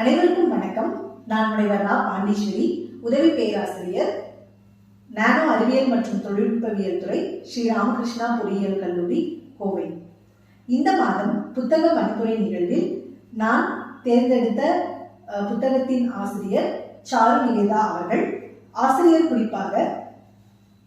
அனைவருக்கும் வணக்கம். நான் முனைவர் ரா பாண்டீஸ்வரி உதவி பேராசிரியர் நானோ அறிவியல் மற்றும் தொழில்நுட்பவியல் துறை ஸ்ரீ ராமகிருஷ்ணா பொறியியல் கல்லூரி கோவை. இந்த மாதம் புத்தக மதிப்புரை நிகழ்வில் நான் தேர்ந்தெடுத்த புத்தகத்தின் ஆசிரியர் சாரு நிவேதா அவர்கள் ஆசிரியர் குறிப்பாக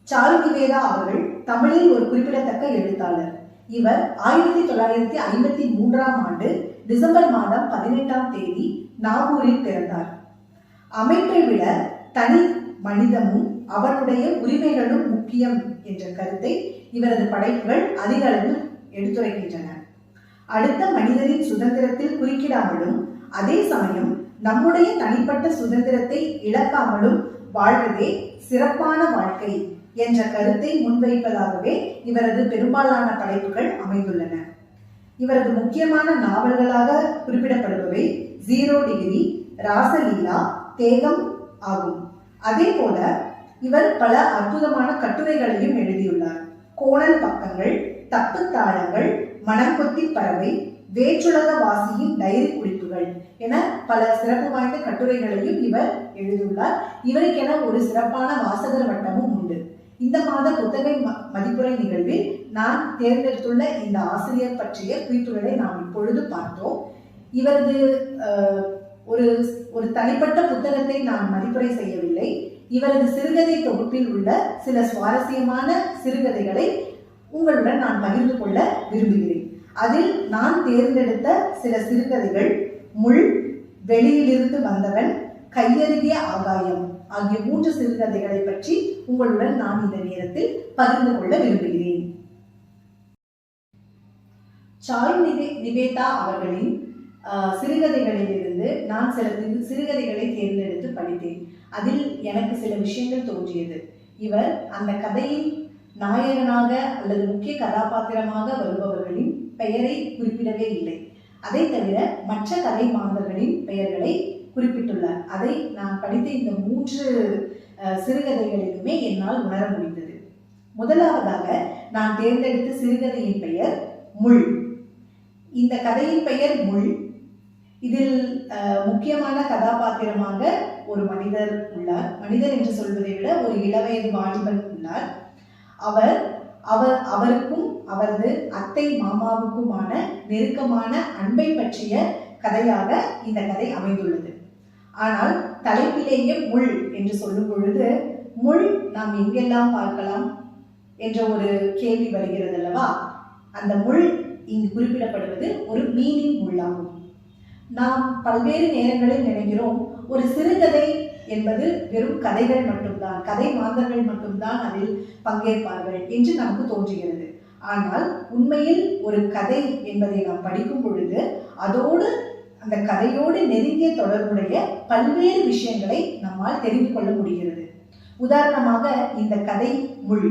சாரு நிவேதா அவர்கள் தமிழில் ஒரு குறிப்பிடத்தக்க எழுத்தாளர். இவர் ஆயிரத்தி தொள்ளாயிரத்தி ஐம்பத்தி மூன்றாம் ஆண்டு டிசம்பர் மாதம் பதினெட்டாம் தேதி நாகூரில் பிறந்தார். அமைப்பை விட தனி மனிதமும் அவருடைய உரிமைகளும் முக்கியம் என்ற கருத்தை இவரது படைப்புகள் அதிக அளவில் எடுத்துரைக்கின்றன. அடுத்த மனிதரின் சுதந்திரத்தில் குறுக்கிடாமலும் அதே சமயம் நம்முடைய தனிப்பட்ட சுதந்திரத்தை இழக்காமலும் வாழ்வதே சிறப்பான வாழ்க்கை என்ற கருத்தை முன்வைப்பதாகவே இவரது பெரும்பாலான படைப்புகள் அமைந்துள்ளன. இவரது முக்கியமான நாவல்களாக குறிப்பிடப்படுபவை ஜீரோ டிகிரி ராசலீலா தேகம் ஆகும். அதே போல இவர் பல அற்புதமான கட்டுரைகளையும் எழுதியுள்ளார். கோணல் பக்கங்கள் தப்பு தாளங்கள் மணங்கொத்தி பறவை வேற்றுலக வாசியின் டைரி குறிப்புகள் என பல சிறப்பு வாய்ந்த கட்டுரைகளையும் இவர் எழுதியுள்ளார். இவருக்கென ஒரு சிறப்பான வாசகர் வட்டமும் உண்டு. இந்த மாத புத்தக ம- மதிப்புரை நிகழ்வில் நான் தேர்ந்தெடுத்துள்ள இந்த ஆசிரியர் பற்றிய குறிப்புகளை நாம் இப்பொழுது பார்த்தோம். இவரது ஒரு ஒரு தனிப்பட்ட புத்தகத்தை நான் மதிப்புரை செய்யவில்லை. இவரது சிறுகதை தொகுப்பில் உள்ள சில சுவாரஸ்யமான சிறுகதைகளை உங்களுடன் நான் பகிர்ந்து கொள்ள விரும்புகிறேன். அதில் நான் தேர்ந்தெடுத்த சில சிறுகதைகள் முள் வெளியிலிருந்து வந்தவன் கையருகிய ஆகாயம் ஆகிய மூன்று சிறுகதைகளை பற்றி உங்களுடன் நான் இந்த நேரத்தில் பகிர்ந்து கொள்ள விரும்புகிறேன். ஷாய் நிதி நிவேதா அவர்களின் சிறுகதைகளிலிருந்து நான் சில சிறுகதைகளை தேர்ந்தெடுத்து படித்தேன். அதில் எனக்கு சில விஷயங்கள் தோன்றியது. இவர் அந்த கதையின் நாயகனாக அல்லது முக்கிய கதாபாத்திரமாக வருபவர்களின் பெயரை குறிப்பிடவே இல்லை. அதை தவிர மற்ற கதை மாணவர்களின் பெயர்களை குறிப்பிட்டுள்ளார். அதை நான் படித்த இந்த மூன்று சிறுகதைகளிலுமே என்னால் உணர முடிந்தது. முதலாவதாக நான் தேர்ந்தெடுத்த சிறுகதையின் பெயர் முள். இந்த கதையின் பெயர் முள். இதில் முக்கியமான கதாபாத்திரமாக ஒரு மனிதர் உள்ளார். மனிதர் என்று சொல்வதை விட ஒரு இளவயது வாலிபன் உள்ளார். அவர் அவர் அவருக்கும் அவரது அத்தை மாமாவுக்குமான நெருக்கமான அன்பை பற்றிய கதையாக இந்த கதை அமைந்துள்ளது. ஆனால் தலைப்பிலேயே முள் என்று சொல்லும் பொழுது முள் நாம் எங்கெல்லாம் பார்க்கலாம்? என்ற ஒரு கேள்வி வருகிறது அல்லவா அந்த முள் இங்கு குறிப்பிடப்படுவது ஒரு மீனின் முள்ளாகும் நாம் பல்வேறு நேரங்களில் நினைக்கிறோம் ஒரு சிறுகதை என்பது வெறும் கதைகள் மட்டும்தான் கதை மாந்தர்கள் மட்டும்தான் அதில் பங்கேற்பார்கள் என்று நமக்கு தோன்றுகிறது. ஆனால் உண்மையில் ஒரு கதை என்பதை நாம் படிக்கும் பொழுது அதோடு அந்த கதையோடு நெருங்கிய தொடர்புடைய பல்வேறு விஷயங்களை நம்மால் தெரிந்து கொள்ள முடிகிறது. உதாரணமாக இந்த கதை முள்.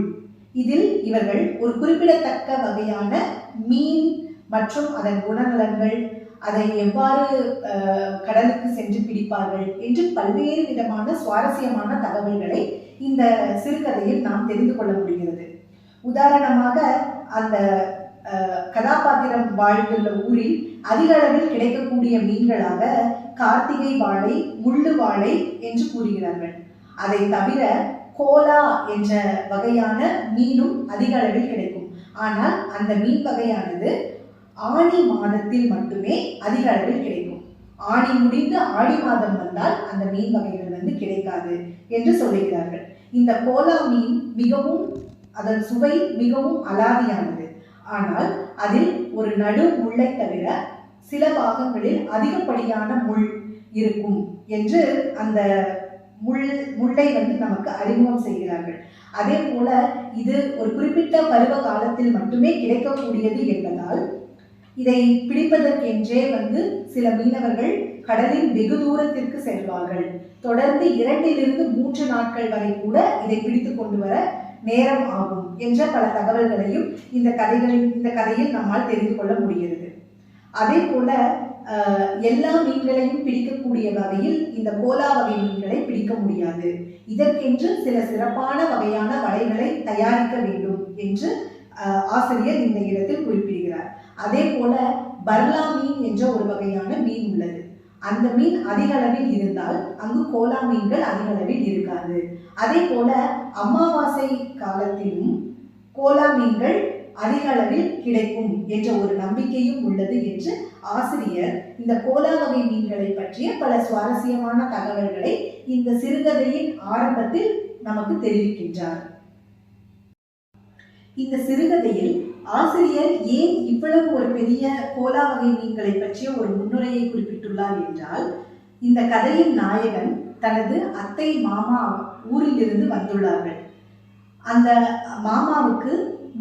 இதில் இவர்கள் ஒரு குறிப்பிடத்தக்க வகையான மீன் மற்றும் அதன் குணநலன்கள் அதை எவ்வாறு கடலுக்கு சென்று பிடிப்பார்கள் என்று பல்வேறு விதமான சுவாரஸ்யமான தகவல்களை இந்த சிறுகதையில் நாம் தெரிந்து கொள்ள முடிகிறது. உதாரணமாக அந்த கதாபாத்திரம் வாழ்ந்துள்ள ஊரில் அதிக அளவில் கிடைக்கக்கூடிய மீன்களாக கார்த்திகை வாழை முள்ளு வாழை என்று கூறுகிறார்கள். அதை தவிர கோலா என்ற வகையான மீனும் அதிக அளவில் கிடைக்கும். ஆனால் அந்த மீன் வகையானது ஆணி மாதத்தில் மட்டுமே அதிக அளவில் கிடைக்கும். ஆணி முடிந்து ஆடி மாதம் வந்தால் அந்த மீன் வகைகள் வந்து கிடைக்காது என்று சொல்லுகிறார்கள். இந்த கோலா மீன் மிகவும் அதன் சுவை மிகவும் அலாதியானது. ஆனால் அதில் ஒரு நடு முள்ளை தவிர சில பாகங்களில் அதிகப்படியான முள் இருக்கும் என்று அந்த முள் முள்ளை வந்து நமக்கு அறிமுகம் செய்கிறார்கள். அதே போல இது ஒரு குறிப்பிட்ட பருவ காலத்தில் மட்டுமே கிடைக்கக்கூடியது என்பதால் இதை பிடிப்பதற்கென்றே வந்து சில மீனவர்கள் கடலின் வெகு தூரத்திற்கு செல்வார்கள். தொடர்ந்து இரண்டிலிருந்து மூன்று நாட்கள் வரை கூட இதை பிடித்து கொண்டு வர நேரம் ஆகும் என்ற பல தகவல்களையும் இந்த கதைகளில் இந்த கதையில் நம்மால் தெரிந்து கொள்ள முடிகிறது. அதே போல எல்லா மீன்களையும் பிடிக்கக்கூடிய வகையில் இந்த கோலா வகை மீன்களை பிடிக்க முடியாது. இதற்கென்று சில சிறப்பான வகையான வலைகளை தயாரிக்க வேண்டும் என்று ஆசிரியர் இந்த இடத்தில் குறிப்பிடுகிறார். அதே போல பர்லா மீன் என்ற ஒரு வகையான மீன் உள்ளது. அந்த மீன் அதிக அளவில் இருந்தால் அங்கு கோலா மீன்கள் அதிக அளவில் இருக்காது. அதே போல அமாவாசை காலத்திலும் கோலா மீன்கள் அதிக அளவில் கிடைக்கும் என்ற ஒரு நம்பிக்கையும் உள்ளது என்று ஆசிரியர் இந்த கோலா வகை மீன்களை பற்றிய பல சுவாரஸ்யமான தகவல்களை இந்த சிறுகதையின் ஆரம்பத்தில் நமக்கு தெரிவிக்கின்றார். இந்த சிறுகதையில் ஆசிரியர் ஏன் இவ்வளவு ஒரு பெரிய கோலா வகை மீன்களை பற்றிய ஒரு முன்னுரையை குறிப்பிட்டுள்ளார் என்றால் இந்த கதையின் நாயகன் தனது அத்தை மாமா ஊரிலிருந்து வந்துள்ளார்கள். அந்த மாமாவுக்கு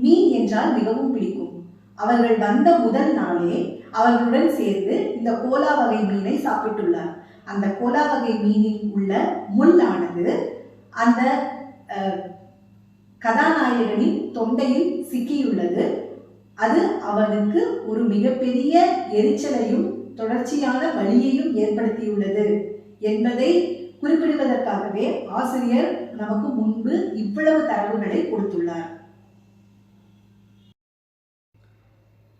மீன் என்றால் மிகவும் பிடிக்கும். அவர்கள் வந்த முதல் நாளே அவர்களுடன் சேர்ந்து இந்த கோலா வகை மீனை சாப்பிட்டுள்ளார். அந்த கோலா வகை மீனில் உள்ள முள்ளானது அந்த கதாநாயகனின் தொண்டையில் சிக்கியுள்ளது. அது அவனுக்கு ஒரு மிகப்பெரிய எரிச்சலையும் தொடர்ச்சியான வலியையும் ஏற்படுத்தியுள்ளது என்பதை குறிப்பிடுவதற்காகவே ஆசிரியர் நமக்கு முன்பு இவ்வளவு தரவுகளை கொடுத்துள்ளார்.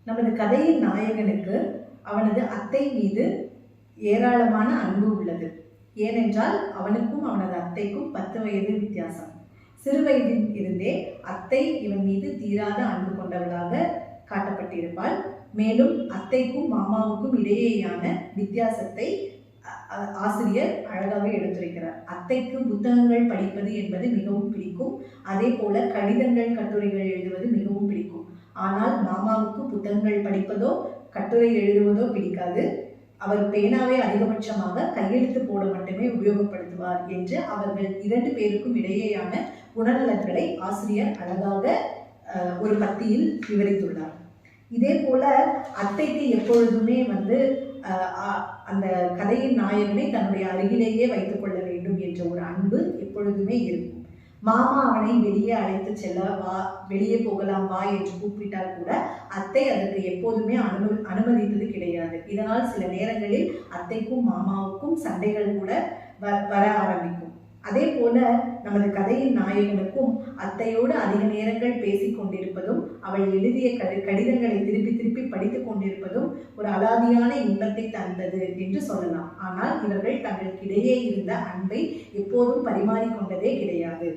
நமது கதையின் நாயகனுக்கு அவனது அத்தை மீது ஏராளமான அன்பு உள்ளது. ஏனென்றால் அவனுக்கும் அவனது அத்தைக்கும் பத்து வயது வித்தியாசம். சிறு வயதில் இருந்தே அத்தை இவன் மீது தீராத அன்பு கொண்டவளாக காட்டப்பட்டிருப்பாள். மேலும் அத்தைக்கும் மாமாவுக்கும் இடையேயான வித்தியாசத்தை ஆசிரியர் அழகாக எடுத்துரைக்கிறார். அத்தைக்கு புத்தகங்கள் படிப்பது என்பது மிகவும் பிடிக்கும். அதே போல கடிதங்கள் கட்டுரைகள் எழுதுவது மிகவும் பிடிக்கும். ஆனால் மாமாவுக்கு புத்தகங்கள் படிப்பதோ கட்டுரை எழுதுவதோ பிடிக்காது. அவர் பேனாவை அதிகபட்சமாக கையெழுத்து போட மட்டுமே உபயோகப்படுத்துவார் என்று அவர்கள் இரண்டு பேருக்கும் இடையேயான குணநலன்களை ஆசிரியர் அழகாக ஒரு பத்தியில் விவரித்துள்ளார். இதே போல அத்தைக்கு எப்பொழுதுமே வந்து அந்த கதையின் நாயகனை தன்னுடைய அருகிலேயே வைத்துக் கொள்ள வேண்டும் என்ற ஒரு அன்பு எப்பொழுதுமே இருக்கும். மாமா அவனை வெளியே அழைத்து செல்ல வா வெளியே போகலாம் வா என்று கூப்பிட்டால் கூட அத்தை அதற்கு எப்போதுமே அனு அனுமதித்தது கிடையாது. இதனால் சில நேரங்களில் அத்தைக்கும் மாமாவுக்கும் சண்டைகள் கூட வ- வர ஆரம்பிக்கும். அதே போல நமது கதையின் நாயகனுக்கும் அத்தையோடு அதிக நேரங்கள் பேசிக் கொண்டிருப்பதும் அவள் எழுதிய கடி கடிதங்களை திருப்பி திருப்பி படித்துக் கொண்டிருப்பதும் ஒரு அலாதியான இன்பத்தை தந்தது என்று சொல்லலாம். ஆனால் இவர்கள் தங்களுக்கிடையே இருந்த அன்பை எப்போதும் பரிமாறிக்கொண்டதே கிடையாது.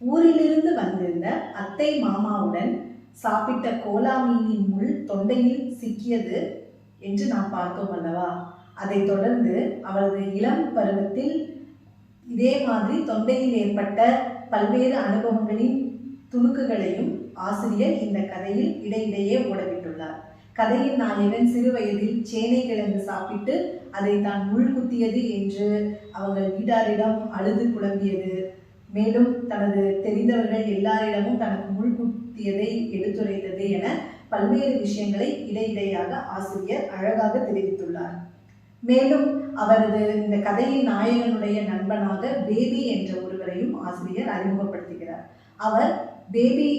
ஊரிலிருந்து வந்திருந்த அத்தை மாமாவுடன் சாப்பிட்ட கோலா மீனின் முள் தொண்டையில் சிக்கியது என்று நாம் பார்த்தோம் அல்லவா? அதைத் தொடர்ந்து அவரது இளம் பருவத்தில் இதே மாதிரி தொண்டையில் ஏற்பட்ட பல்வேறு அனுபவங்களின் துணுக்குகளையும் ஆசிரியர் இந்த கதையில் இடையிடையே ஓடவிட்டுள்ளார். கதையின் நாயகன் சிறு வயதில் சேனை கிழங்கு சாப்பிட்டு அதை தான் முள் குத்தியது என்று அவங்கள் வீட்டாரிடம் அழுது குழம்பியது மேலும் தனது தெரிந்தவர்கள் எல்லாரிடமும் தனக்கு முள் குத்தியதை எடுத்துரைத்தது என பல்வேறு விஷயங்களை இடையிடையாக ஆசிரியர் அழகாக தெரிவித்துள்ளார். மேலும் அவரது இந்த கதையின் நாயகனுடைய நண்பனாக பேபி என்ற ஒருவரையும் ஆசிரியர் அறிமுகப்படுத்துகிறார். அவர் பேபி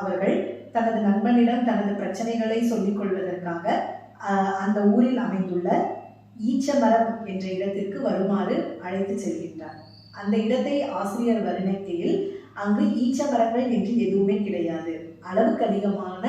அவர்கள் தனது நண்பனிடம் தனது பிரச்சனைகளை சொல்லிக் கொள்வதற்காக அந்த ஊரில் அமைந்துள்ள ஈச்சமரம் என்ற இடத்திற்கு வருமாறு அழைத்து செல்கின்றார். அந்த இடத்தை ஆசிரியர் வர்ணிக்கையில் அங்கு ஈச்சமரங்கள் என்று எதுவுமே கிடையாது. அளவுக்கு அதிகமான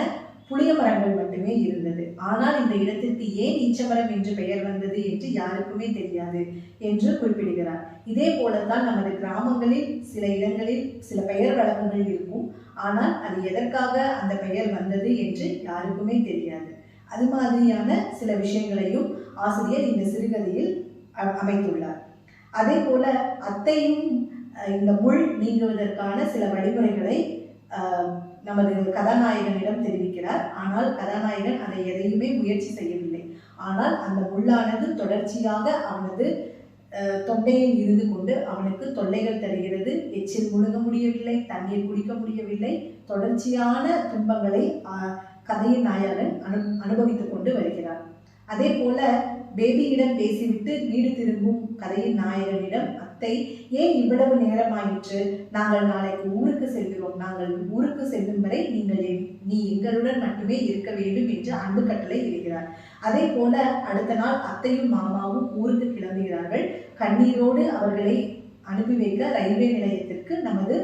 புளிய மரங்கள் மட்டுமே இருந்தது. ஆனால் இந்த இடத்திற்கு ஏன் ஈச்சமரம் என்று பெயர் வந்தது என்று யாருக்குமே தெரியாது என்று குறிப்பிடுகிறார். இதே போலத்தான் நமது கிராமங்களில் சில இடங்களில் சில பெயர் வழக்குகள் இருக்கும். ஆனால் அது எதற்காக அந்த பெயர் வந்தது என்று யாருக்குமே தெரியாது. அது மாதிரியான சில விஷயங்களையும் ஆசிரியர் இந்த சிறுகதையில் அமைத்துள்ளார். அதே போல அத்தையும் இந்த முள் நீங்குவதற்கான சில வழிமுறைகளை நமது கதாநாயகனிடம் தெரிவிக்கிறார். ஆனால் கதாநாயகன் அதை எதையுமே முயற்சி செய்யவில்லை. ஆனால் அந்த முள்ளானது தொடர்ச்சியாக அவனது தொண்டையில் இருந்து கொண்டு அவனுக்கு தொல்லைகள் தருகிறது. எச்சில் முழுங்க முடியவில்லை தண்ணீர் குடிக்க முடியவில்லை. தொடர்ச்சியான துன்பங்களை கதையின் நாயகன் அனு அனுபவித்துக் கொண்டு வருகிறார். அதே போல பேபியிடம் பேசிவிட்டு வீடு திரும்பும் கதையின் நாயகனிடம் அத்தை ஏன் இவ்வளவு நேரமாயிற்று? நாங்கள் நாளைக்கு ஊருக்கு செல்கிறோம். நாங்கள் ஊருக்கு செல்லும் வரை நீங்கள் நீ எங்களுடன் மட்டுமே இருக்க வேண்டும் என்று அன்பு கட்டளை இடுகிறார். அதே போல அடுத்த நாள் அத்தையும் மாமாவும் ஊருக்கு கிளம்புகிறார்கள். கண்ணீரோடு அவர்களை அனுப்பி வைக்க ரயில்வே நிலையத்திற்கு நமது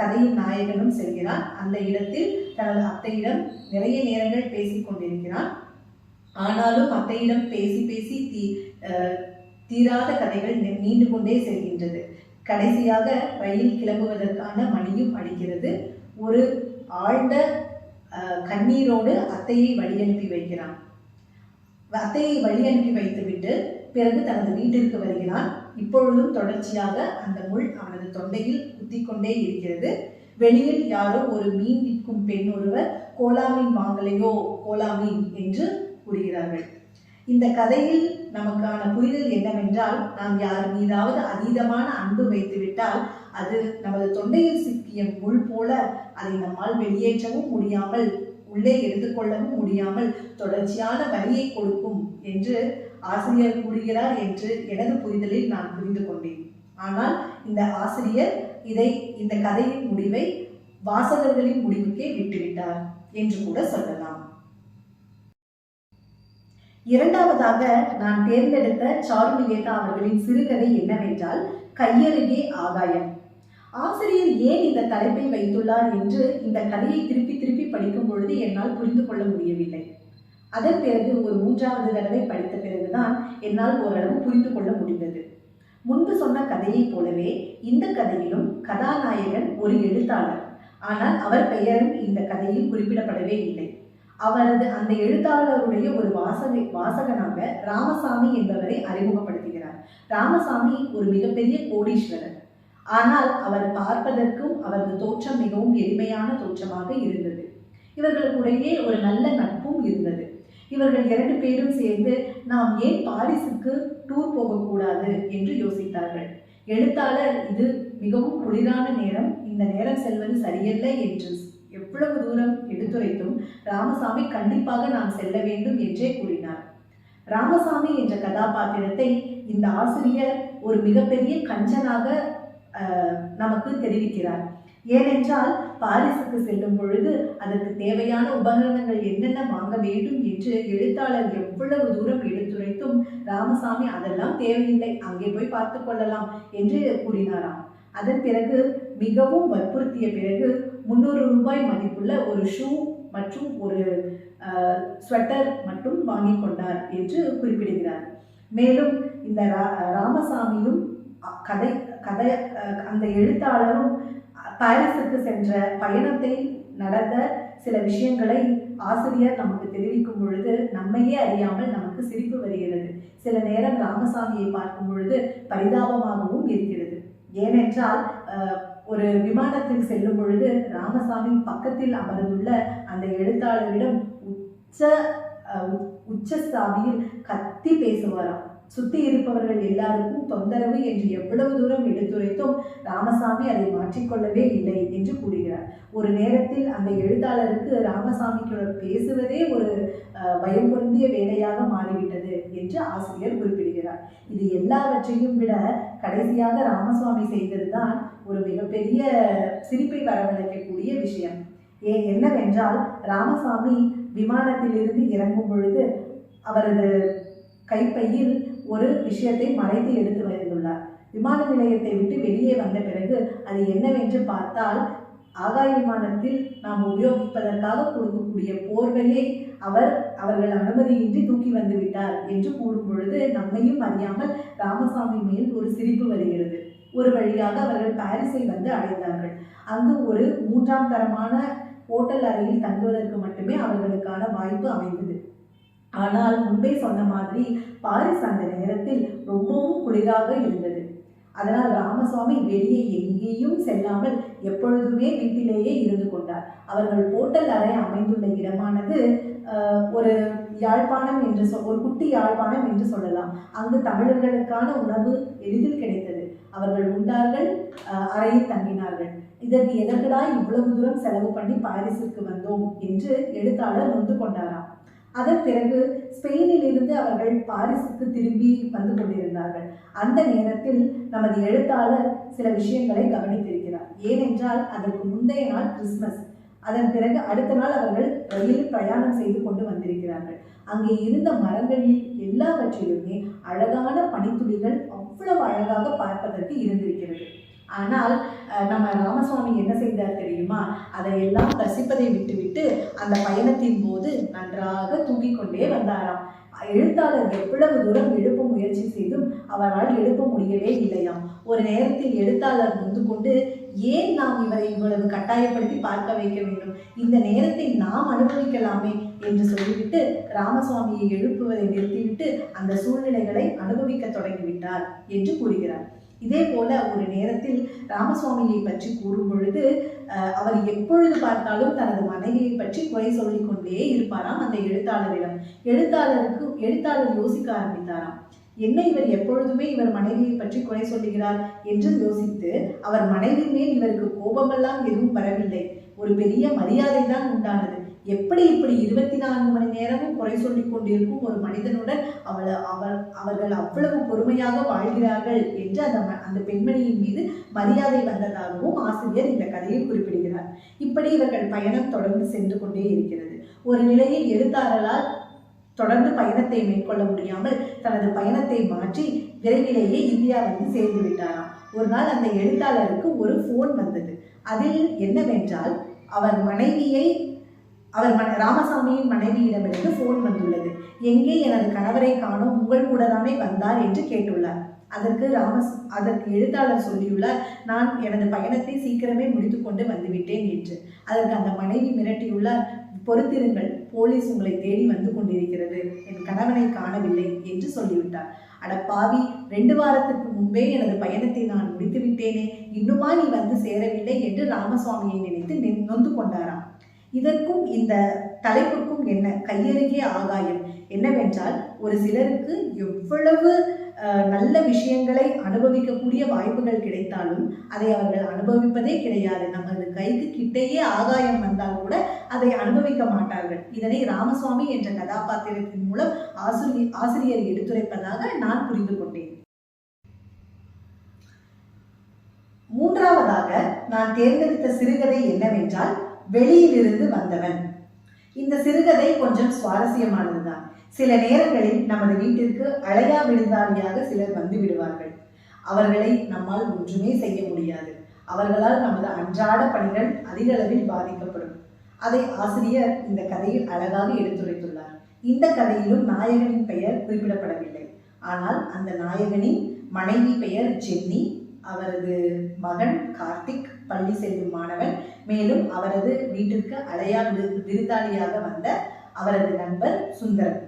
கதையின் நாயகனும் செல்கிறான் அந்த இடத்தில் தனது அத்தையிடம் நிறைய நேரங்கள் பேசிக் கொண்டிருக்கிறான் ஆனாலும் அத்தையிடம் பேசி பேசி தீ தீராத கதைகள் நீண்டு கொண்டே செல்கின்றது. கடைசியாக ரயில் கிளம்புவதற்கான மணியும் அடிக்கிறது. ஒரு ஆழ்ந்த கண்ணீரோடு அத்தையை வழி அனுப்பி வைக்கிறான். அத்தையை வழி அனுப்பி வைத்துவிட்டு பிறகு தனது வீட்டிற்கு வருகிறான். இப்பொழுதும் தொடர்ச்சியாக அந்த முள் அவனது தொண்டையில் குத்திக்கொண்டே இருக்கிறது. வெளியில் யாரோ ஒரு மீன் விற்கும் பெண் ஒருவர் கோலா மீன் வாங்கலையோ கோலா மீன் என்று கூறுகிறார்கள். இந்த கதையில் நமக்கான புரிதல் என்னவென்றால் நாம் யார் மீதாவது அதீதமான அன்பு வைத்துவிட்டால் அது நமது தொண்டையில் சிக்கிய முள் போல அதை நம்மால் வெளியேற்றவும் முடியாமல் உள்ளே எடுத்துக்கொள்ளவும் முடியாமல் தொடர்ச்சியான வலியை கொடுக்கும் என்று ஆசிரியர் கூறுகிறார் என்று எனது புரிதலில் நான் புரிந்து கொண்டேன். ஆனால் இந்த ஆசிரியர் இதை இந்த கதையின் முடிவை வாசகர்களின் முடிவுக்கே விட்டுவிட்டார் என்று கூட சொல்லலாம். இரண்டாவதாக நான் தேர்ந்தெடுத்த சாரு நிவேதா அவர்களின் சிறுகதை என்னவென்றால் கையருகே ஆகாயம். ஆசிரியர் ஏன் இந்த தலைப்பை வைத்துள்ளார் என்று இந்த கதையை திருப்பி திருப்பி படிக்கும் பொழுது என்னால் புரிந்து கொள்ள முடியவில்லை. அதன் பிறகு ஒரு மூன்றாவது தடவை படித்த பிறகுதான் என்னால் ஓரளவு புரிந்து கொள்ள முடிந்தது. முன்பு சொன்ன கதையைப் போலவே இந்த கதையிலும் கதாநாயகன் ஒரு எழுத்தாளர். ஆனால் அவர் பெயரும் இந்த கதையில் குறிப்பிடப்படவே இல்லை. அவரது அந்த எழுத்தாளருடைய ஒரு வாசக வாசகனாக ராமசாமி என்பவரை அறிமுகப்படுத்துகிறார். ராமசாமி ஒரு மிகப்பெரிய கோடீஸ்வரர். ஆனால் அவர் பார்ப்பதற்கும் அவரது தோற்றம் மிகவும் எளிமையான தோற்றமாக இருந்தது. இவர்களுக்கிடையே ஒரு நல்ல நட்பும் இருந்தது. இவர்கள் இரண்டு பேரும் சேர்ந்து நாம் ஏன் பாரிஸுக்கு டூர் போகக்கூடாது? என்று யோசித்தார்கள். எழுத்தாளர் இது மிகவும் குளிரான நேரம். இந்த நேரம் செல்வது சரியல்ல என்று எவ்வளவு தூரம் எடுத்துரைத்தும் ராமசாமி கண்டிப்பாக நாம் செல்ல வேண்டும் என்றே கூறினார். ராமசாமி என்ற கதாபாத்திரத்தை இந்த ஆசிரியர் ஒரு மிகப்பெரிய கஞ்சனாக நமக்கு தெரிவிக்கிறார். ஏனென்றால் பாரிஸுக்கு செல்லும் பொழுது அதற்கு தேவையான உபகரணங்கள் என்னென்ன வாங்க வேண்டும் என்று எழுத்தாளர் எவ்வளவு தூரம் எடுத்துரைத்தும் ராமசாமி அதெல்லாம் தேவையில்லை அங்கே போய் பார்த்து கொள்ளலாம் என்று கூறினாராம். அதன் பிறகு மிகவும் வற்புறுத்திய பிறகு முந்நூறு ரூபாய் மதிப்புள்ள ஒரு ஷூ மற்றும் ஒரு ஸ்வெட்டர் மட்டும் வாங்கி கொண்டார் என்று குறிப்பிடுகிறார். மேலும் இந்த ரா- ராமசாமியும் கதை கதை அந்த எழுத்தாளரும் பாரிஸுக்கு சென்ற பயணத்தை நடந்த சில விஷயங்களை ஆசிரியர் நமக்கு தெரிவிக்கும் பொழுது நம்மையே அறியாமல் நமக்கு சிரிப்பு வருகிறது. சில நேரம் ராமசாமியை பார்க்கும் பொழுது பரிதாபமாகவும் இருக்கிறது. ஏனென்றால் ஒரு விமானத்தில் செல்லும் பொழுது ராமசாமி பக்கத்தில் அமர்ந்துள்ள அந்த எழுத்தாளரிடம் உச்ச உச்சஸ்தாபியில் கத்தி பேசுவாராம். சுத்தி இருப்பவர்கள் எல்லாருக்கும் தொந்தரவு என்று எவ்வளவு தூரம் எடுத்துரைத்தும் ராமசாமி அதை மாற்றிக்கொள்ளவே இல்லை என்று கூறுகிறார். ஒரு நேரத்தில் அந்த எழுத்தாளருக்கு ராமசாமிக்குடன் பேசுவதே ஒரு பயம் பொருந்திய வேலையாக மாறிவிட்டது என்று ஆசிரியர் குறிப்பிடுகிறார். இது எல்லாவற்றையும் விட கடைசியாக ராமசுவாமி செய்ததுதான் ஒரு மிகப்பெரிய சிரிப்பை வரவழைக்கக்கூடிய விஷயம். ஏ என்னவென்றால் ராமசாமி விமானத்திலிருந்து இறங்கும் பொழுது அவரது கைப்பையில் ஒரு விஷயத்தை மறைத்து எடுத்து வந்துள்ளார் விமான நிலையத்தை விட்டு வெளியே வந்த பிறகு அது என்னவென்று பார்த்தால் ஆகாய விமானத்தில் நாம் உபயோகிப்பதற்காக கொடுக்கக்கூடிய போர்வையை அவர் அவர்கள் அனுமதியின்றி தூக்கி வந்து விட்டார் என்று கூறும் பொழுது நம்மையும் அறியாமல் ராமசாமி மேல் ஒரு சிரிப்பு வருகிறது. ஒரு வழியாக அவர்கள் பாரிஸை வந்து அடைந்தார்கள். அங்கு ஒரு மூன்றாம் தரமான ஹோட்டல் அறையில் தங்குவதற்கு மட்டுமே அவர்களுக்கான வாய்ப்பு அமைந்தது. ஆனால் முன்பே சொன்ன மாதிரி பாரிஸ் அந்த நேரத்தில் ரொம்பவும் குளிராக இருந்தது. அதனால் ராமசுவாமி வெளியே எங்கேயும் செல்லாமல் எப்பொழுதுமே வீட்டிலேயே இருந்து கொண்டார். அவர்கள் ஹோட்டல் அறை அமைந்துள்ள இடமானது ஒரு யாழ்ப்பாணம் என்று சொ ஒரு குட்டி யாழ்ப்பாணம் என்று சொல்லலாம். அங்கு தமிழர்களுக்கான உணவு எளிதில் கிடைத்தது. அவர்கள் உண்டார்கள் அறையில் தங்கினார்கள். இதற்கு எதற்குடா இவ்வளவு தூரம் செலவு பண்ணி பாரிஸிற்கு வந்தோம் என்று எழுத்தாளர் நொந்து கொண்டாராம். அதன் பிறகு ஸ்பெயினில் இருந்து அவர்கள் பாரிஸுக்கு திரும்பி வந்து கொண்டிருந்தார்கள். அந்த நேரத்தில் நமது எழுத்தாளர் சில விஷயங்களை கவனித்திருக்கிறார். ஏனென்றால் அதற்கு முந்தைய நாள் கிறிஸ்மஸ் அதன் பிறகு அடுத்த நாள் அவர்கள் ரயிலில் பிரயாணம் செய்து கொண்டு வந்திருக்கிறார்கள். அங்கே இருந்த மரங்களில் எல்லாவற்றிலுமே அழகான பனித்துளிகள் அவ்வளவு அழகாக பார்ப்பதற்கு இருந்திருக்கிறது. ஆனால் நம்ம ராமசுவாமி என்ன செய்தார் தெரியுமா? அதையெல்லாம் ரசிப்பதை விட்டுவிட்டு அந்த பயணத்தின் போது நன்றாக தூங்கிக் கொண்டே வந்தாராம். எழுத்தாளர் எவ்வளவு தூரம் எழுப்ப முயற்சி செய்தும் அவரால் எழுப்ப முடியவே இல்லையாம். ஒரு நேரத்தில் எழுத்தாளர் முந்து கொண்டு ஏன் நாம் இவரை இவ்வளவு கட்டாயப்படுத்தி பார்க்க வைக்க வேண்டும்? இந்த நேரத்தை நாம் அனுபவிக்கலாமே என்று சொல்லிவிட்டு ராமசுவாமியை எழுப்புவதை நிறுத்திவிட்டு அந்த சூழ்நிலைகளை அனுபவிக்க தொடங்கிவிட்டார் என்று கூறுகிறார். இதே போல ஒரு நேரத்தில் ராமசுவாமியை பற்றி கூறும் பொழுது அவர் எப்பொழுது பார்த்தாலும் தனது மனைவியை பற்றி குறை சொல்லிக் கொண்டே இருப்பாராம் அந்த எழுத்தாளரிடம். எழுத்தாளருக்கு எழுத்தாளர் யோசிக்க ஆரம்பித்தாராம். என்ன இவர் எப்பொழுதுமே இவர் மனைவியை பற்றி குறை சொல்லுகிறார் என்று யோசித்து அவர் மனைவி மேல் இவருக்கு கோபமெல்லாம் எதுவும் வரவில்லை. ஒரு பெரிய மரியாதை தான் உண்டானது. எப்படி இப்படி இருபத்தி நான்கு மணி நேரமும் குறை சொல்லிக் கொண்டிருக்கும் ஒரு மனிதனுடன் அவள் அவர் அவர்கள் அவ்வளவு பொறுமையாக வாழ்கிறார்கள் என்று அந்த அந்த பெண்மணியின் மீது மரியாதை வந்ததாகவும் ஆசிரியர் இந்த கதையில் குறிப்பிடுகிறார். இப்படி இவர்கள் பயணம் தொடர்ந்து சென்று கொண்டே இருக்கிறது. ஒரு நிலையில் எழுத்தாளரால் தொடர்ந்து பயணத்தை மேற்கொள்ள முடியாமல் தனது பயணத்தை மாற்றி விரைவிலேயே இந்தியா வந்து சேர்ந்து விட்டாராம். ஒரு நாள் அந்த எழுத்தாளருக்கு ஒரு ஃபோன் வந்தது. அதில் என்னவென்றால் அவர் மனைவியை அவர் மன ராமசாமியின் மனைவியிடமிருந்து ஃபோன் வந்துள்ளது. எங்கே எனது கணவரை காணும்? உங்கள் கூட தானே வந்தார்? என்று கேட்டுள்ளார். அதற்கு ராமஸ் அதற்கு எழுத்தாளர் சொல்லியுள்ளார் நான் எனது பயணத்தை சீக்கிரமே முடித்துக்கொண்டு வந்துவிட்டேன் என்று. அதற்கு அந்த மனைவி மிரட்டியுள்ளார் பொறுத்திருங்கள் போலீஸ் உங்களை தேடி வந்து கொண்டிருக்கிறது. என் கணவனை காணவில்லை என்று சொல்லிவிட்டார். அட பாவி ரெண்டு வாரத்துக்கு முன்பே எனது பயணத்தை நான் முடித்து விட்டேனே இன்னுமா நீ வந்து சேரவில்லை? என்று ராமசுவாமியை நினைத்து நொந்து கொண்டாராம். இதற்கும் இந்த தலைப்புக்கும் என்ன? கையெழுகிய ஆகாயம். என்னவென்றால் ஒரு சிலருக்கு எவ்வளவு நல்ல விஷயங்களை அனுபவிக்கக்கூடிய வாய்ப்புகள் கிடைத்தாலும் அதை அவர்கள் அனுபவிப்பதே கிடையாது. நமது கைக்கு கிட்டேயே ஆகாயம் வந்தால் கூட அதை அனுபவிக்க மாட்டார்கள். இதனை ராமசுவாமி என்ற கதாபாத்திரத்தின் மூலம் ஆசிரியர் ஆசிரியர் எடுத்துரைப்பதாக நான் புரிந்து கொண்டேன். மூன்றாவதாக நான் தேர்ந்தெடுத்த சிறுகதை என்னவென்றால் வெளியிலிருந்து வந்தவன். இந்த சிறுகதை கொஞ்சம் சுவாரஸ்யமானதுதான். சில நேரங்களில் நமது வீட்டிற்கு அழையா விருந்தாளியாக சிலர் வந்து விடுவார்கள். அவர்களை நம்மால் ஒன்றுமே செய்ய முடியாது. அவர்களால் நமது அன்றாட பணிகள் அதிக அளவில் பாதிக்கப்படும். அதை ஆசிரியர் இந்த கதையில் அழகாக எடுத்துரைத்துள்ளார். இந்த கதையிலும் நாயகனின் பெயர் குறிப்பிடப்படவில்லை. ஆனால் அந்த நாயகனின் மனைவி பெயர் ஜென்னி அவரது மகன் கார்த்திக் பள்ளி செல்லும் மாணவன். மேலும் அவரது வீட்டிற்கு அழையா விருந்தாளியாக வந்த அவரது நண்பர் சுந்தரம்.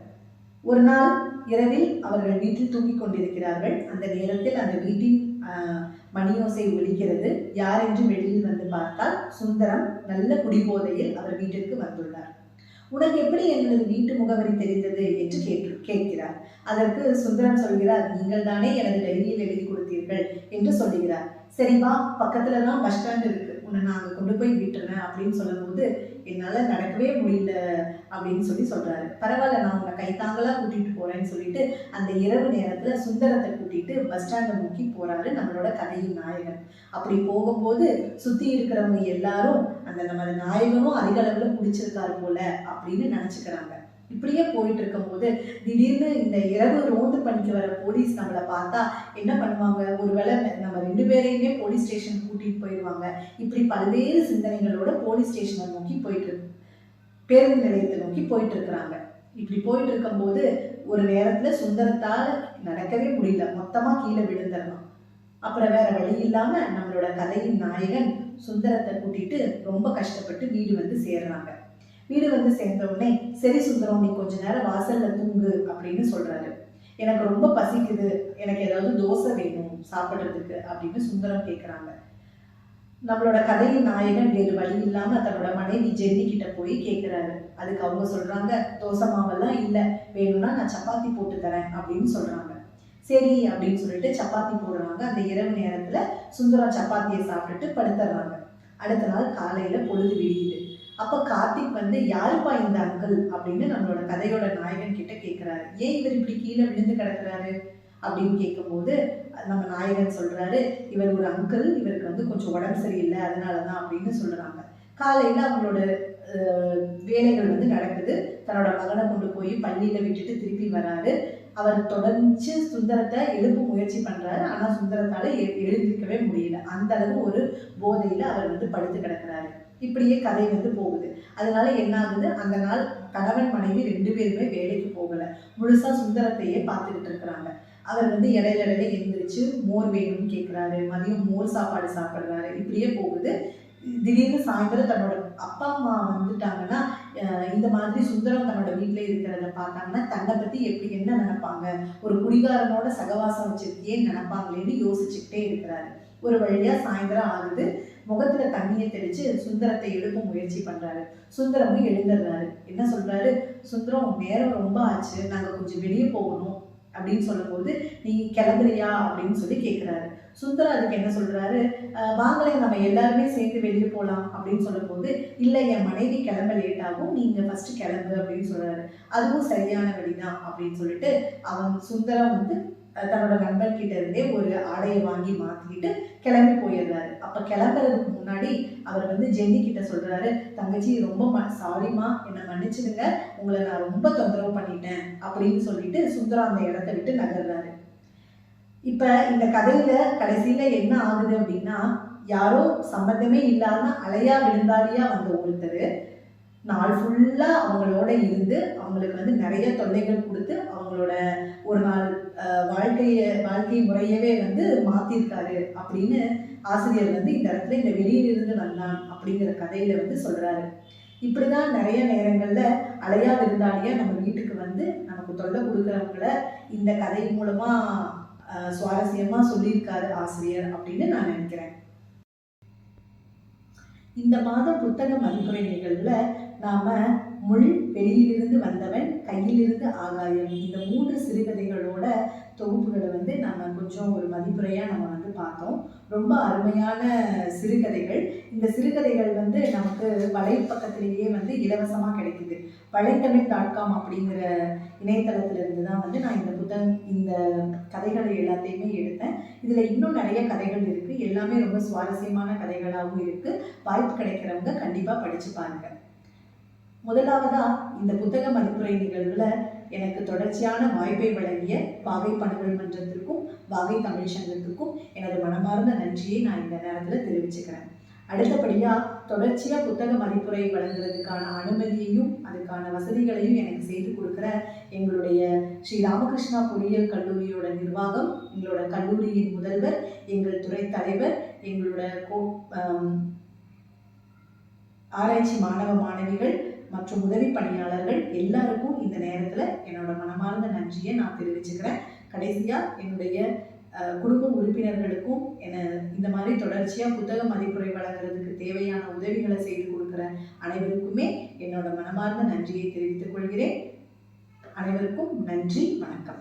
ஒரு நாள் இரவில் அவர்கள் வீட்டில் தூங்கிக் கொண்டிருக்கிறார்கள். அந்த நேரத்தில் அந்த வீட்டின் ஆஹ், மணியோசை ஒலிக்கிறது. யார் என்று வெளியில் வந்து பார்த்தால் சுந்தரம் நல்ல குடிபோதையில் அவர் வீட்டிற்கு வந்துள்ளார். உனக்கு எப்படி எங்களது வீட்டு முகவரி தெரிந்தது என்று கேட்டு கேட்கிறார். அதற்கு சுந்தரம் சொல்கிறார் நீங்கள் தானே எனது டைரியில் எழுதி கொடுத்தீர்கள் என்று சொல்லுகிறார். சரிப்பா பக்கத்துல தான் பஸ் ஸ்டாண்ட் இருக்கு. உன்னை நான் அங்கே கொண்டு போய் விட்டுறேன் அப்படின்னு சொல்லும்போது என்னால் நடக்கவே முடியல அப்படின்னு சொல்லி சொல்கிறாரு பரவாயில்ல நான் உங்களை கைத்தாங்களாக கூட்டிகிட்டு போகிறேன்னு சொல்லிட்டு அந்த இரவு நேரத்தில் சுந்தரத்தை கூட்டிகிட்டு பஸ் ஸ்டாண்டை நோக்கி போகிறாரு நம்மளோட கதையின் நாயகன். அப்படி போகும்போது சுற்றி இருக்கிறவங்க எல்லாரும் அந்த நமது நாயகனும் அதிக அளவில் பிடிச்சிருக்காரு போல அப்படின்னு நினச்சிக்கிறாங்க. இப்படியே போயிட்டு இருக்கும்போது திடீர்னு இந்த இரவு ரோந்து பண்ணிக்கு வர போலீஸ் நம்மளை பார்த்தா என்ன பண்ணுவாங்க? ஒருவேளை நம்ம ரெண்டு பேரையுமே போலீஸ் ஸ்டேஷன் கூட்டிகிட்டு போயிடுவாங்க. இப்படி பல்வேறு சிந்தனைகளோட போலீஸ் ஸ்டேஷனை நோக்கி போயிட்டு பேருந்து நிலையத்தை நோக்கி போயிட்டு இருக்கிறாங்க இப்படி போயிட்டு இருக்கும்போது ஒரு நேரத்தில் சுந்தரத்தால் நடக்கவே முடியல. மொத்தமாக கீழே விழுந்துடணும் அப்புறம் வேற வழி இல்லாமல் நம்மளோட கதையின் நாயகன் சுந்தரத்தை கூட்டிட்டு ரொம்ப கஷ்டப்பட்டு வீடு வந்து சேர்றாங்க. வீடு வந்து சேர்ந்த உடனே சரி சுந்தரம் நீ கொஞ்ச நேரம் வாசல்ல தூங்கு அப்படின்னு சொல்றாரு. எனக்கு ரொம்ப பசிக்குது. எனக்கு ஏதாவது தோசை வேணும் சாப்பிட்றதுக்கு அப்படின்னு சுந்தரம் கேட்குறாங்க நம்மளோட கதையின் நாயகன் வேறு வழி இல்லாம தன்னோட மனைவி ஜென்னி கிட்ட போய் கேட்குறாரு அதுக்கு அவங்க சொல்றாங்க தோசை மாவெல்லாம் இல்லை. வேணும்னா நான் சப்பாத்தி போட்டு தரேன் அப்படின்னு சொல்றாங்க. சரி அப்படின்னு சொல்லிட்டு சப்பாத்தி போடுறாங்க. அந்த இரவு நேரத்துல சுந்தரம் சப்பாத்தியை சாப்பிட்டுட்டு படுத்துறாங்க. அடுத்த நாள் காலையில பொழுது விடியுது. அப்ப கார்த்திக் வந்து யாருப்பா இந்த அங்கிள் அப்படின்னு நம்மளோட கதையோட நாயகன் கிட்ட கேக்குறாரு. ஏன் இவர் இப்படி கீழே விழுந்து கிடக்குறாரு? அப்படின்னு கேட்கும்போது நம்ம நாயகன் சொல்றாரு இவர் ஒரு அங்கிள் இவருக்கு வந்து கொஞ்சம் உடம்பு சரியில்லை அதனாலதான் அப்படின்னு சொல்றாங்க. காலையில அவங்களோட வேலைகள் வந்து நடக்குது. தன்னோட மகனை கொண்டு போய் பள்ளியில் விட்டுட்டு திருப்பி வராரு. அவர் தொடர்ந்து சுந்தரத்தை எழுப்ப முயற்சி பண்றாரு. ஆனா சுந்தரத்தால எ- எழுந்திருக்கவே முடியல. அந்த அளவு ஒரு போதையில அவர் வந்து படுத்து கிடக்குறாரு. இப்படியே கதை வந்து போகுது. அதனால என்ன ஆகுது? அந்த நாள் கணவன் மனைவி ரெண்டு பேருமே வேலைக்கு போகல. முழுசா சுந்தரத்தையே பார்த்துக்கிட்டு இருக்கிறாங்க. அவர் வந்து இடையில இடையில எழுந்திரிச்சு மோர் வேணும்னு கேட்குறாரு மதியம் மோர் சாப்பாடு சாப்பிட்றாரு. இப்படியே போகுது. திடீர்னு சாயந்தரம் தன்னோட அப்பா அம்மா வந்துட்டாங்கன்னா இந்த மாதிரி சுந்தரம் தன்னோட வீட்டில் இருக்கிறத பார்த்தாங்கன்னா தன்னை பற்றி எப்படி என்ன நினைப்பாங்க? ஒரு குடிகாரனோட சகவாசம் வச்சிருக்கேன்னு நினைப்பாங்களேன்னு யோசிச்சுக்கிட்டே இருக்கிறாரு. ஒரு வழியா சாயந்தரம் ஆகுது. முகத்துல தண்ணியை தெளிச்சு சுந்தரத்தை எழுப்ப முயற்சி பண்றாரு. சுந்தரமும் எழுந்துடுறாரு. என்ன சொல்றாரு? சுந்தரம் நேரம் ரொம்ப ஆச்சு. நாங்க கொஞ்சம் வெளியே போகணும். அப்படின்னு சொல்லும்போது நீ கிளம்புறியா? அப்படின்னு சொல்லி கேட்குறாரு சுந்தரம் அதுக்கு என்ன சொல்றாரு? வாங்கலை நம்ம எல்லாருமே சேர்ந்து வெளியே போகலாம் அப்படின்னு சொல்லும்போது இல்லை என் மனைவி கிளம்ப லேட் ஆகும். நீங்க ஃபர்ஸ்ட் கிளம்பு. அப்படின்னு சொல்றாரு. அதுவும் சரியான வழிதான். அப்படின்னு சொல்லிட்டு அவன் சுந்தரம் வந்து தன்னோட நண்பர்கிட்ட இருந்தே ஒரு ஆடையை வாங்கி மாத்திக்கிட்டு கிளம்பி போயிடுறாரு. அப்ப கிளம்புறதுக்கு முன்னாடி அவர் வந்து ஜென்னி கிட்ட சொல்றாரு தங்கச்சி ரொம்ப சாரிமா என்னை மன்னிச்சிடுங்க. உங்களை நான் ரொம்ப தொந்தரவு பண்ணிட்டேன். அப்படின்னு சொல்லிட்டு சுந்தரம் அந்த இடத்த விட்டு நகர்றாரு. இப்ப இந்த கதையில கடைசியில என்ன ஆகுது அப்படின்னா யாரோ சம்பந்தமே இல்லாம அலையா விழுந்தாலியா வந்த ஒருத்தர் நாள் ஃபுல்லா அவங்களோட இருந்து அவங்களுக்கு வந்து நிறைய தொல்லைகள் கொடுத்து அவங்களோட ஒரு நாள் வாழ்க்கையை வாழ்க்கைய வாழ்க்கை முறையவே வந்து மாத்திருக்காரு அப்படின்னு ஆசிரியர் வந்து இந்த இடத்துல இந்த வெளியிலிருந்து வந்தான் அப்படிங்கிற கதையில வந்து சொல்றாரு. இப்படிதான் நிறைய நேரங்கள்ல அலையா விருந்தாளியா நம்ம வீட்டுக்கு வந்து நமக்கு தொல்லை கொடுக்குறவங்கள இந்த கதை மூலமா சுவாரஸ்யமாக சுவாரஸ்யமா சொல்லியிருக்காரு ஆசிரியர் அப்படின்னு நான் நினைக்கிறேன். இந்த மாதம் புத்தக மதிப்புரை நிகழ்வுல நாம முள் வெளியிலிருந்து வந்தவன் கையிலிருந்து ஆகாயம். இந்த மூன்று சிறுகதைகளோட தொகுப்புகளை வந்து நம்ம கொஞ்சம் ஒரு மதிப்புரையாக நம்ம வந்து பார்த்தோம். ரொம்ப அருமையான சிறுகதைகள். இந்த சிறுகதைகள் வந்து நமக்கு வலைப்பக்கத்திலேயே வந்து இலவசமாக கிடைக்குது. வலைத்தமிழ் டாட் காம் அப்படிங்கிற இணையதளத்திலிருந்து தான் வந்து நான் இந்த புத்தகம் இந்த கதைகளை எல்லாத்தையுமே எடுத்தேன். இதில் இன்னும் நிறைய கதைகள் இருக்குது எல்லாமே ரொம்ப சுவாரஸ்யமான கதைகளாகவும் இருக்குது வாய்ப்பு கிடைக்கிறவங்க கண்டிப்பாக படிச்சு பாருங்கள் முதலாவதா இந்த புத்தக மதிப்புரை நிகழ்வுல எனக்கு தொடர்ச்சியான வாய்ப்பை வழங்கிய பாகை பணிகள் மன்றத்திற்கும் பாகை தமிழ் சங்கத்துக்கும் எனது மனமார்ந்த நன்றியை நான் இந்த நேரத்துல தெரிவிச்சுக்கிறேன். அடுத்தபடியா தொடர்ச்சியா புத்தக மதிப்புரை வழங்குறதுக்கான அனுமதியையும் அதுக்கான வசதிகளையும் எனக்கு செய்து கொடுக்குற எங்களுடைய ஸ்ரீ ராமகிருஷ்ணா பொறியியல் கல்லூரியோட நிர்வாகம் எங்களோட கல்லூரியின் முதல்வர் எங்கள் துறை தலைவர் எங்களோட கோ ஆராய்ச்சி மாணவ மாணவிகள் மற்றும் உதவி பணியாளர்கள் எல்லாருக்கும் இந்த நேரத்தில் என்னோட மனமார்ந்த நன்றியை நான் தெரிவிச்சுக்கிறேன். கடைசியாக என்னுடைய குடும்ப உறுப்பினர்களுக்கும் என இந்த மாதிரி தொடர்ச்சியாக புத்தக மதிப்புரை வழங்குறதுக்கு தேவையான உதவிகளை செய்து கொடுக்குற அனைவருக்குமே என்னோட மனமார்ந்த நன்றியை தெரிவித்துக் கொள்கிறேன். அனைவருக்கும் நன்றி வணக்கம்.